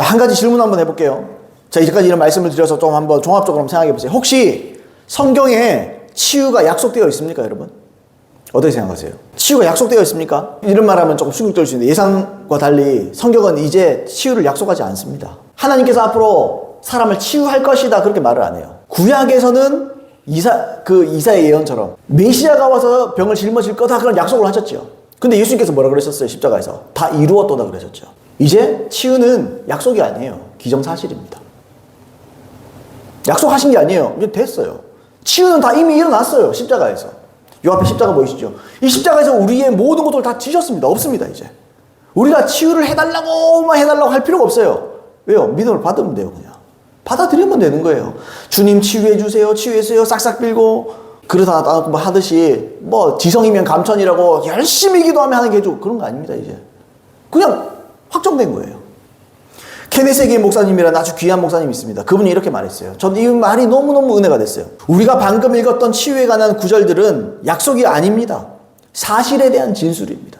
자, 한 가지 질문 한번 해볼게요. 자, 이제까지 이런 말씀을 드려서 좀 한번 종합적으로 생각해 보세요. 혹시 성경에 치유가 약속되어 있습니까, 여러분? 어떻게 생각하세요? 치유가 약속되어 있습니까? 이런 말 하면 조금 충격될 수 있는데 예상과 달리 성경은 이제 치유를 약속하지 않습니다. 하나님께서 앞으로 사람을 치유할 것이다 그렇게 말을 안 해요. 구약에서는 이사 그 이사의 예언처럼 메시아가 와서 병을 짊어질 거다 그런 약속을 하셨죠. 근데 예수님께서 뭐라 그러셨어요? 십자가에서 다 이루었도다 그러셨죠. 이제 치유는 약속이 아니에요. 기정사실입니다. 약속하신 게 아니에요. 이제 됐어요. 치유는 다 이미 일어났어요. 십자가에서. 요 앞에 십자가 보이시죠? 이 십자가에서 우리의 모든 것들을 다 지셨습니다. 없습니다, 이제. 우리가 치유를 해달라고만 해달라고 할 필요가 없어요. 왜요? 믿음을 받으면 돼요, 그냥. 받아들이면 되는 거예요. 주님 치유해주세요, 치유해주세요, 싹싹 빌고, 따놓고 뭐 하듯이, 뭐, 지성이면 감천이라고 열심히 기도하면 하는 게 좀 그런 거 아닙니다, 이제. 그냥 확정된 거예요. 케네세기 목사님이라는 아주 귀한 목사님이 있습니다. 그분이 이렇게 말했어요. 전 이 말이 너무너무 은혜가 됐어요. 우리가 방금 읽었던 치유에 관한 구절들은 약속이 아닙니다. 사실에 대한 진술입니다.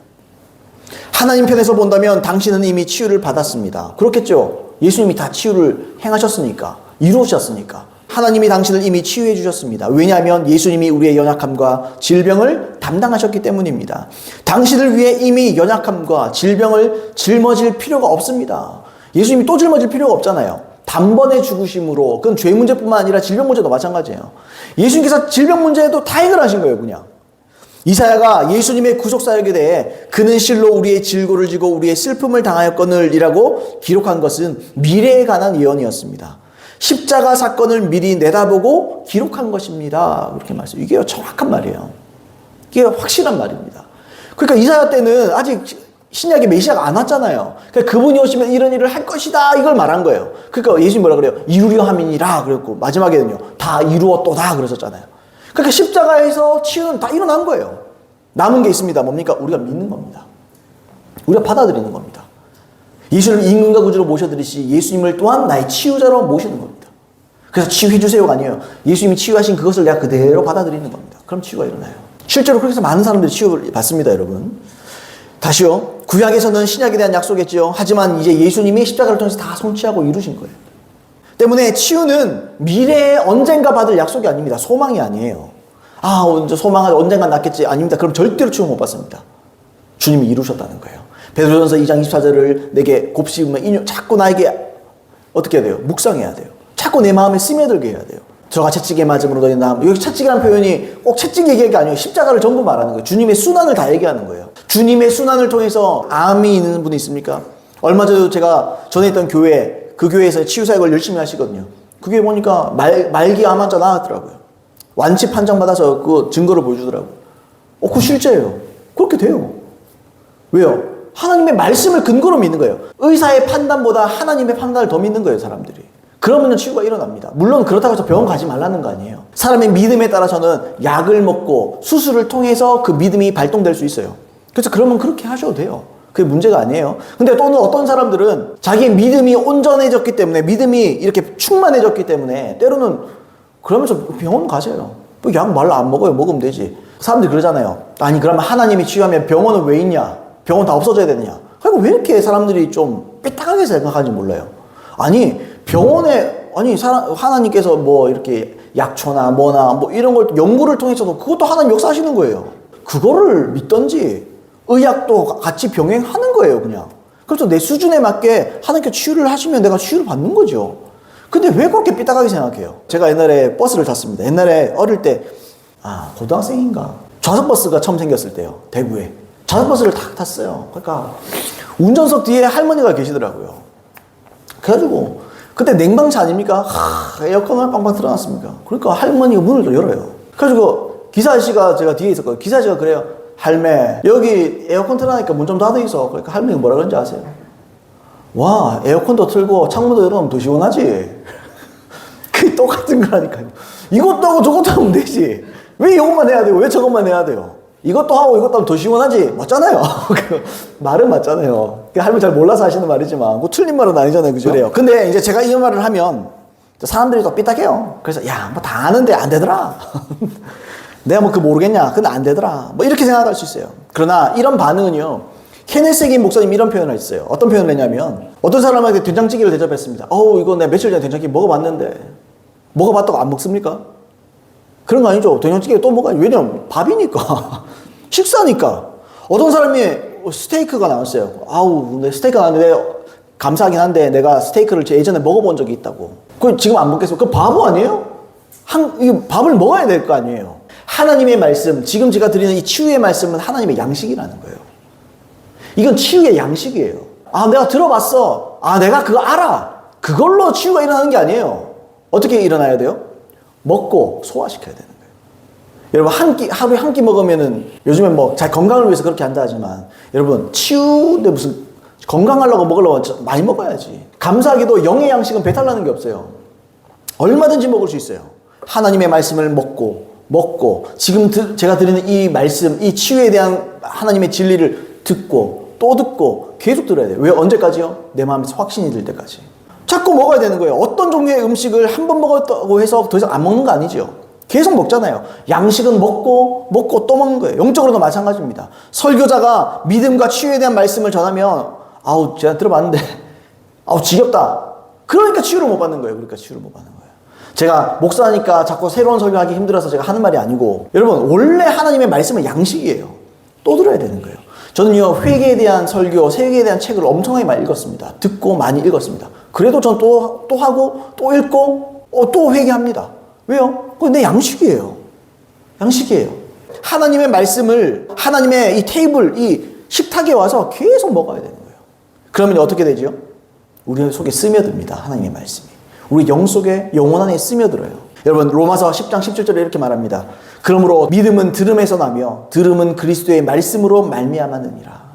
하나님 편에서 본다면 당신은 이미 치유를 받았습니다. 그렇겠죠. 예수님이 다 치유를 행하셨으니까, 이루셨으니까. 하나님이 당신을 이미 치유해 주셨습니다. 왜냐하면 예수님이 우리의 연약함과 질병을 담당하셨기 때문입니다. 당신을 위해 이미 연약함과 질병을 짊어질 필요가 없습니다. 예수님이 또 짊어질 필요가 없잖아요. 단번에 죽으심으로 그건 죄 문제뿐만 아니라 질병 문제도 마찬가지예요. 예수님께서 질병 문제도 다 해결하신 거예요, 그냥. 이사야가 예수님의 구속 사역에 대해 그는 실로 우리의 질고를 지고 우리의 슬픔을 당하였거늘이라고 기록한 것은 미래에 관한 예언이었습니다. 십자가 사건을 미리 내다보고 기록한 것입니다. 그렇게 말씀. 이게 정확한 말이에요. 이게 확실한 말입니다. 그러니까 이사야 때는 아직 신약의 메시아가 안 왔잖아요. 그러니까 그분이 오시면 이런 일을 할 것이다 이걸 말한 거예요. 그러니까 예수님 뭐라 그래요? 이루려 함이니라 그랬고 마지막에는요 다 이루었도다 그러셨잖아요. 그러니까 십자가에서 치유는 다 일어난 거예요. 남은 게 있습니다. 뭡니까? 우리가 믿는 겁니다. 우리가 받아들이는 겁니다. 예수를 임금과 구주로 모셔드리시 예수님을 또한 나의 치유자로 모시는 겁니다. 그래서 치유해 주세요가 아니에요. 예수님이 치유하신 그것을 내가 그대로 받아들이는 겁니다. 그럼 치유가 일어나요. 실제로 그렇게 해서 많은 사람들이 치유를 받습니다, 여러분. 다시요. 구약에서는 신약에 대한 약속이었죠. 하지만 이제 예수님이 십자가를 통해서 다 성취하고 이루신 거예요. 때문에 치유는 미래에 언젠가 받을 약속이 아닙니다. 소망이 아니에요. 아, 언제 소망은 언젠가 낫겠지. 아닙니다. 그럼 절대로 치유 못 받습니다. 주님이 이루셨다는 거예요. 베드로전서 2장 24절을 내게 곱씹으면 인용, 자꾸 나에게 어떻게 해야 돼요? 묵상해야 돼요. 자꾸 내 마음에 스며들게 해야 돼요. 저가 채찍에 맞음으로 너희 나 여기 채찍이라는 표현이 꼭 채찍 얘기할 게 아니에요. 십자가를 전부 말하는 거예요. 주님의 순환을 다 얘기하는 거예요. 주님의 순환을 통해서 암이 있는 분이 있습니까? 얼마 전에도 제가 전에 있던 교회 그 교회에서 치유 사역을 열심히 하시거든요. 그게 보니까 말, 말기 암 환자 나왔더라고요. 완치 판정 받아서 그 증거를 보여주더라고요. 어, 그거 실제예요. 그렇게 돼요. 왜요? 하나님의 말씀을 근거로 믿는 거예요. 의사의 판단보다 하나님의 판단을 더 믿는 거예요, 사람들이. 그러면 치유가 일어납니다. 물론 그렇다고 해서 병원 가지 말라는 거 아니에요. 사람의 믿음에 따라서는 약을 먹고 수술을 통해서 그 믿음이 발동될 수 있어요. 그래서 그러면 그렇게 하셔도 돼요. 그게 문제가 아니에요. 근데 또는 어떤 사람들은 자기의 믿음이 온전해졌기 때문에 믿음이 이렇게 충만해졌기 때문에 때로는 그러면서 병원 가세요. 뭐 약 말로 안 먹어요. 먹으면 되지. 사람들이 그러잖아요. 아니 그러면 하나님이 치유하면 병원은 왜 있냐? 병원 다 없어져야 되느냐? 그리고 왜 이렇게 사람들이 좀 삐딱하게 생각하는지 몰라요. 아니 병원에 아니 사람, 하나님께서 뭐 이렇게 약초나 뭐나 뭐 이런 걸 연구를 통해서도 그것도 하나님 역사하시는 거예요. 그거를 믿던지 의학도 같이 병행하는 거예요, 그냥. 그래서 내 수준에 맞게 하나님께 치유를 하시면 내가 치유를 받는 거죠. 근데 왜 그렇게 삐딱하게 생각해요? 제가 옛날에 버스를 탔습니다. 옛날에 어릴 때, 아, 고등학생인가? 좌석버스가 처음 생겼을 때요, 대구에. 좌석버스를 탁 탔어요. 그러니까 운전석 뒤에 할머니가 계시더라고요. 그래가지고, 그때 냉방차 아닙니까? 하, 에어컨을 빵빵 틀어놨습니까? 그러니까 할머니가 문을 또 열어요. 그래가지고 기사 아저씨가 제가 뒤에 있었거든요. 기사 아저씨가 그래요. 할매, 여기 에어컨 틀어놓으니까 문 좀 닫아 있어. 그러니까 할머니가 뭐라 그런지 아세요? 와, 에어컨도 틀고 창문도 열어놓으면 더 시원하지. 그게 똑같은 거라니까요. 이것도 하고 저것도 하면 되지. 왜 이것만 해야 되고 왜 저것만 해야 돼요? 이것도 하고 이것도 하면 더 시원하지. 맞잖아요. 그 말은 맞잖아요. 그 할머니 잘 몰라서 하시는 말이지만, 그 틀린 말은 아니잖아요. 그죠? 그래요. 근데 이제 제가 이 말을 하면 사람들이 또 삐딱해요. 그래서 야, 뭐 다 아는데 안 되더라. 내가 뭐 그 모르겠냐? 근데 안 되더라. 뭐 이렇게 생각할 수 있어요. 그러나 이런 반응은요. 케네세긴 목사님 이런 표현을 했어요. 어떤 표현을 했냐면 어떤 사람한테 된장찌개를 대접했습니다. 어우 이거 내가 며칠 전에 된장찌개 먹어봤는데 먹어봤다고 안 먹습니까? 그런 거 아니죠. 된장찌개 또 먹어야지. 왜냐면 밥이니까 식사니까. 어떤 사람이 스테이크가 나왔어요. 아우 내 스테이크가 나왔는데 감사하긴 한데 내가 스테이크를 제 예전에 먹어본 적이 있다고. 그 지금 안 먹겠어. 그 바보 아니에요? 한, 이 밥을 먹어야 될 거 아니에요. 하나님의 말씀, 지금 제가 드리는 이 치유의 말씀은 하나님의 양식이라는 거예요. 이건 치유의 양식이에요. 아, 내가 들어봤어. 아, 내가 그거 알아. 그걸로 치유가 일어나는 게 아니에요. 어떻게 일어나야 돼요? 먹고 소화시켜야 되는. 여러분, 한 끼, 하루에 한 끼 먹으면은 요즘에 뭐 잘 건강을 위해서 그렇게 한다 하지만 여러분, 치유인데 무슨 건강하려고 먹으려고 저- 많이 먹어야지. 감사하게도 영의 양식은 배탈 나는 게 없어요. 얼마든지 먹을 수 있어요. 하나님의 말씀을 먹고, 먹고, 지금 드- 제가 드리는 이 말씀, 이 치유에 대한 하나님의 진리를 듣고, 또 듣고, 계속 들어야 돼요. 왜 언제까지요? 내 마음에서 확신이 들 때까지. 자꾸 먹어야 되는 거예요. 어떤 종류의 음식을 한 번 먹었다고 해서 더 이상 안 먹는 거 아니죠. 계속 먹잖아요. 양식은 먹고, 먹고 또 먹는 거예요. 영적으로도 마찬가지입니다. 설교자가 믿음과 치유에 대한 말씀을 전하면, 아우, 제가 들어봤는데, 아우, 지겹다. 그러니까 치유를 못 받는 거예요. 그러니까 치유를 못 받는 거예요. 제가 목사니까 자꾸 새로운 설교하기 힘들어서 제가 하는 말이 아니고 여러분 원래 하나님의 말씀은 양식이에요. 또 들어야 되는 거예요. 저는요 회개에 대한 설교, 세계에 대한 책을 엄청나게 많이 읽었습니다. 듣고 많이 읽었습니다. 그래도 전 또또 하고 또 읽고 어, 또 회개합니다. 왜요? 그건 내 양식이에요. 양식이에요. 하나님의 말씀을 하나님의 이 테이블, 이 식탁에 와서 계속 먹어야 되는 거예요. 그러면 어떻게 되죠? 우리 속에 스며듭니다. 하나님의 말씀이. 우리 영 속에 영혼 안에 스며들어요. 여러분 로마서 10장 17절에 이렇게 말합니다. 그러므로 믿음은 들음에서 나며 들음은 그리스도의 말씀으로 말미암았느니라.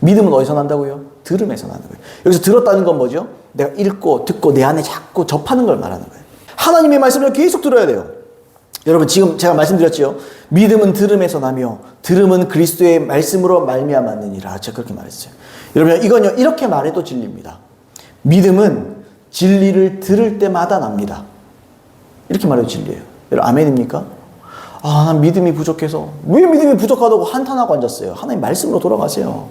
믿음은 어디서 난다고요? 들음에서 나는 거예요. 여기서 들었다는 건 뭐죠? 내가 읽고 듣고 내 안에 자꾸 접하는 걸 말하는 거예요. 하나님의 말씀을 계속 들어야 돼요. 여러분 지금 제가 말씀드렸죠. 믿음은 들음에서 나며 들음은 그리스도의 말씀으로 말미암았느니라. 제가 그렇게 말했어요. 여러분 이건요 이렇게 말해도 진리입니다. 믿음은 진리를 들을 때마다 납니다. 이렇게 말해도 진리예요. 여러분 아멘입니까? 아, 난 믿음이 부족해서 왜 믿음이 부족하다고 한탄하고 앉았어요. 하나님 말씀으로 돌아가세요.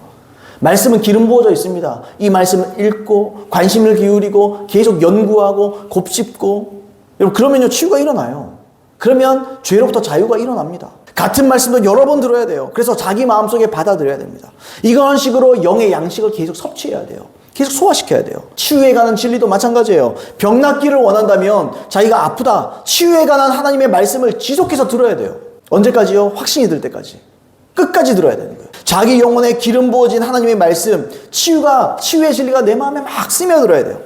말씀은 기름 부어져 있습니다. 이 말씀을 읽고 관심을 기울이고 계속 연구하고 곱씹고 여러분 그러면요 치유가 일어나요. 그러면 죄로부터 자유가 일어납니다. 같은 말씀도 여러 번 들어야 돼요. 그래서 자기 마음속에 받아들여야 됩니다. 이런 식으로 영의 양식을 계속 섭취해야 돼요. 계속 소화시켜야 돼요. 치유에 관한 진리도 마찬가지예요. 병 낫기를 원한다면 자기가 아프다. 치유에 관한 하나님의 말씀을 지속해서 들어야 돼요. 언제까지요? 확신이 들 때까지. 끝까지 들어야 되는 거예요. 자기 영혼에 기름 부어진 하나님의 말씀, 치유가, 치유의 진리가 내 마음에 막 스며들어야 돼요.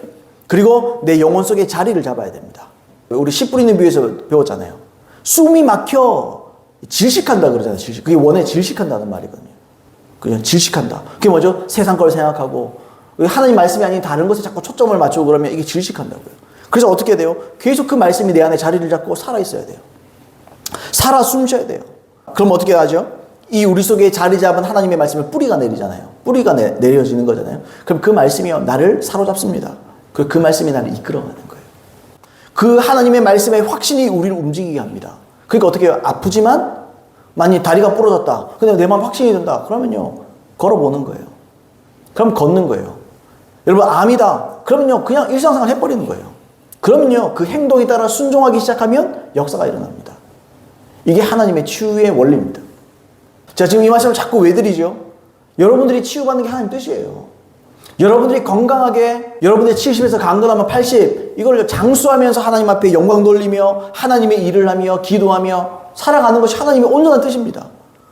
그리고 내 영혼 속에 자리를 잡아야 됩니다. 우리 씨 뿌리는 비유에서 배웠잖아요. 숨이 막혀 질식한다 그러잖아요. 질식. 그게 원에 질식한다는 말이거든요. 그냥 질식한다. 그게 뭐죠? 세상 걸 생각하고 하나님 말씀이 아닌 다른 것에 자꾸 초점을 맞추고 그러면 이게 질식한다고요. 그래서 어떻게 돼요? 계속 그 말씀이 내 안에 자리를 잡고 살아 있어야 돼요. 살아 숨 쉬어야 돼요. 그럼 어떻게 하죠? 이 우리 속에 자리 잡은 하나님의 말씀을 뿌리가 내리잖아요. 뿌리가 내, 내려지는 거잖아요. 그럼 그 말씀이요 나를 사로잡습니다. 그, 그 말씀이 나를 이끌어가는 거예요. 그 하나님의 말씀의 확신이 우리를 움직이게 합니다. 그러니까 어떻게 해요? 아프지만 만약 다리가 부러졌다. 근데 내 마음 확신이 든다. 그러면요 걸어보는 거예요. 그럼 걷는 거예요. 여러분 암이다. 그러면요 그냥 일상생활 해버리는 거예요. 그러면요 그 행동에 따라 순종하기 시작하면 역사가 일어납니다. 이게 하나님의 치유의 원리입니다. 자 지금 이 말씀을 자꾸 왜 드리죠? 여러분들이 치유받는 게 하나님 뜻이에요. 여러분들이 건강하게 여러분들이 70에서 강건하면 80 이걸 장수하면서 하나님 앞에 영광 돌리며 하나님의 일을 하며 기도하며 살아가는 것이 하나님의 온전한 뜻입니다.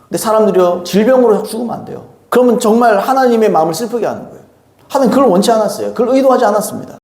근데 사람들이요 질병으로 죽으면 안 돼요. 그러면 정말 하나님의 마음을 슬프게 하는 거예요. 하나님 그걸 원치 않았어요. 그걸 의도하지 않았습니다.